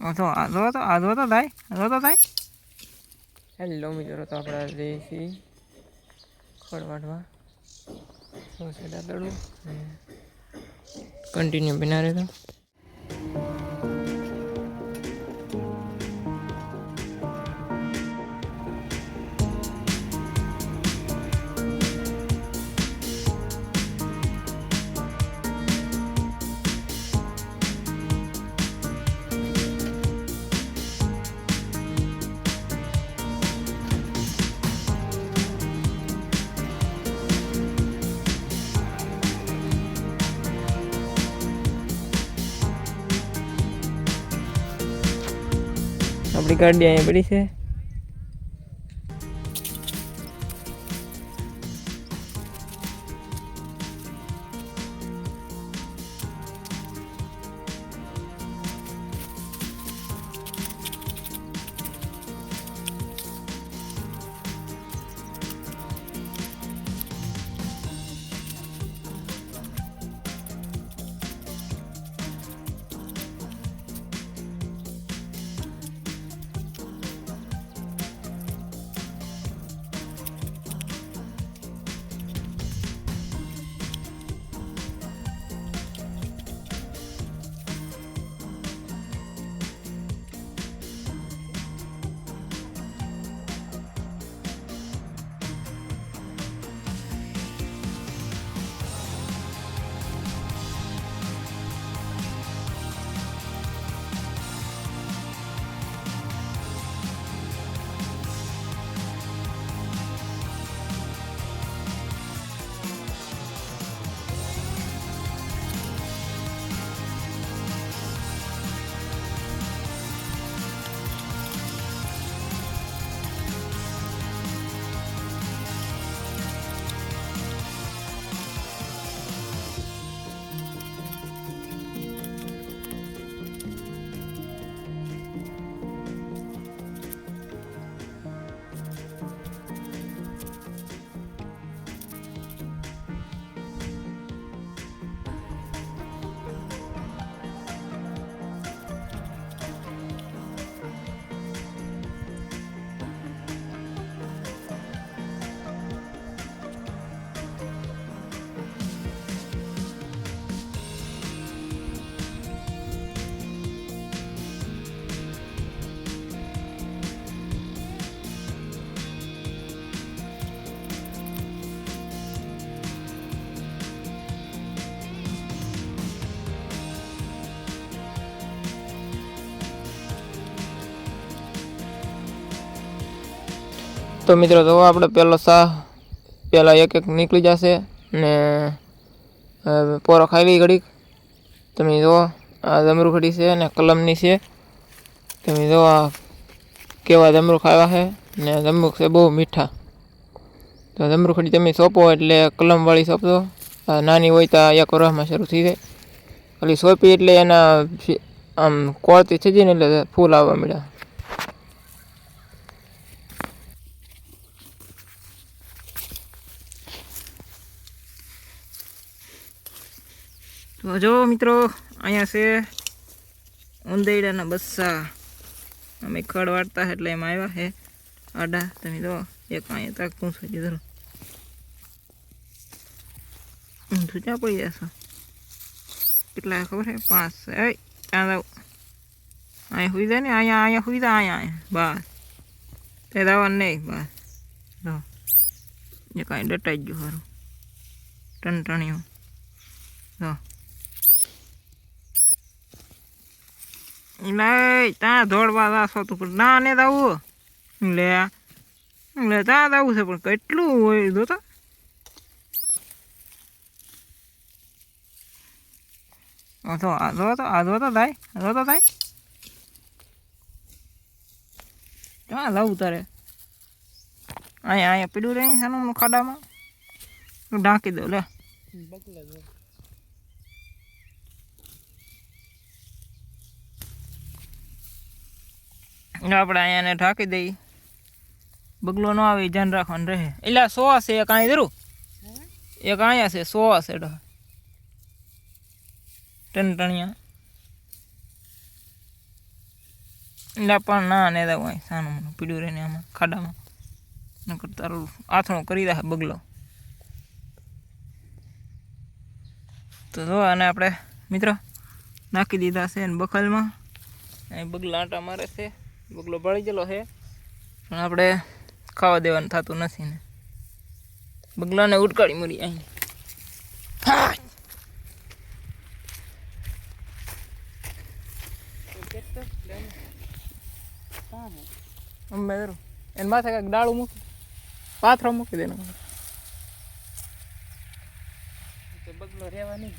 તો આજો તો આજો તો થાય આજો તો થાય હેલો મિત્રો તો આપણે જઈએ છીએ ખડ વાટવા તો છે દાદડું કન્ટિન્યુ બિના રહેતો આપણી ગાડી અહીંયા પડી છે. તો મિત્રો તો આપણે પહેલો શાહ પહેલાં એક એક નીકળી જશે ને પોરો ખાઈ લઈ ઘડીક. તમે જુઓ આ જમરૂ ખડી છે ને કલમની છે. તમે જુઓ આ કેવા જમરૂ ખાવા છે ને જમરૂખ છે બહુ મીઠા. તો જમરૂ ખડી તમે સોંપો એટલે કલમવાળી સોંપજો. નાની હોય તો એક વર્ષમાં શરૂ થઈ જાય. ખાલી સોંપી એટલે એના આમ કોળતી જાય ને એટલે ફૂલ આવવા મળ્યા. તો જો મિત્રો, અહીંયા છે ઉંદેડાના બસ્સા. અમે ખડ વાળતા એટલે એમાં આવ્યા હે. આડા, તમે જો, એક અહીંયા તાક પૂછો જરો ઊંધું ક્યાં પડી જશો કેટલા ખબર છે પાંચ એ ત્યાં જાવ અહીંયા સુઈ જાય ને, અહીંયા અહીંયા સુઈ જાય અહીંયા બસ. તે દાવાનું નહીં, બસ. જો. એ કાંઈ ડટાઈ ગયું સારું ટણટણિયું જો. લે ત્યાં દોડવા જાશો તું ના ને દાવું લે લે ત્યાં દાવું છે, પણ કેટલું હોય દો તો તો આધો તો આધો તો થાય આધો તો થાય. ક્યાં લાવું તારે? અહીંયા અહીંયા પીડું રહી સાનું ખાડામાં? ઢાંકી દઉં, લે. આપણે અહીંયાને ઢાંકી દઈ બગલો ન આવે ધ્યાન રાખવાનું રહે. એટલે સો છે, એક અહીં ધરું એક અહીંયા છે સો છે ઢ. ટનટણિયા. ના પણ ના ને દવા સાનું મને પીડ્યું રહીને આમાં, ખાડામાં. નકર તારું આથણું કરી રાખે બગલો. તો જો અને આપણે મિત્રો, નાખી દીધા છે બખલમાં. અહીં બગલા આંટા મારે છે. બગલો બળી ગયેલો છે પણ આપણે ખાવા દેવાનું થતું નથી ને. બગલાને ઉડકાળી મરી અહીં ધરું. એને માથે કાંઈક ડાળું મૂકી પાથરો મૂકી દે બગલો રહેવા નહીં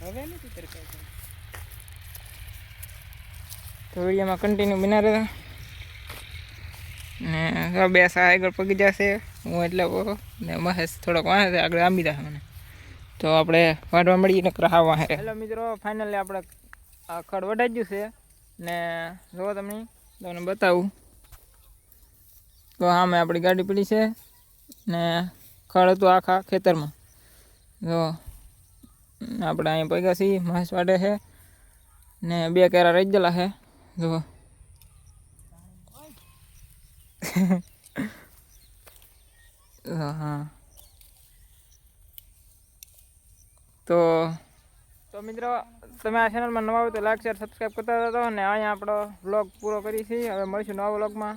હવે નથી તો વિડીયોમાં કન્ટિન્યુ બના રહેતા ને બે સા આગળ પગી જશે. હું એટલે ને મહેશ થોડોક વાંચે આગળ આંબી રહે મને. તો આપણે વાઢવા મળીને હા વાહે હેલો મિત્રો ફાઇનલી આપણે આ ખડ વઢાઈ ગયું છે. ને જો તમે, તમને બતાવું. તો સામે આપણી ગાડી પડી છે. ને ખડ હતું આખા ખેતરમાં. જો, આપણે અહીં પગ્યા છીએ, મહેશ વાટે છે. ને બે કેરા રહી ગયેલા છે. જુઓ હા તો તો મિત્રો, તમે આ ચેનલમાં નવા હોય તો લાઈક શેર સબસ્ક્રાઈબ કરતા હતા અને અહીંયા આપણો બ્લોગ પૂરો કરી છીએ. હવે મળીશું નવા બ્લોગમાં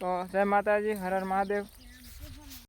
તો જય માતાજી, હર હર મહાદેવ.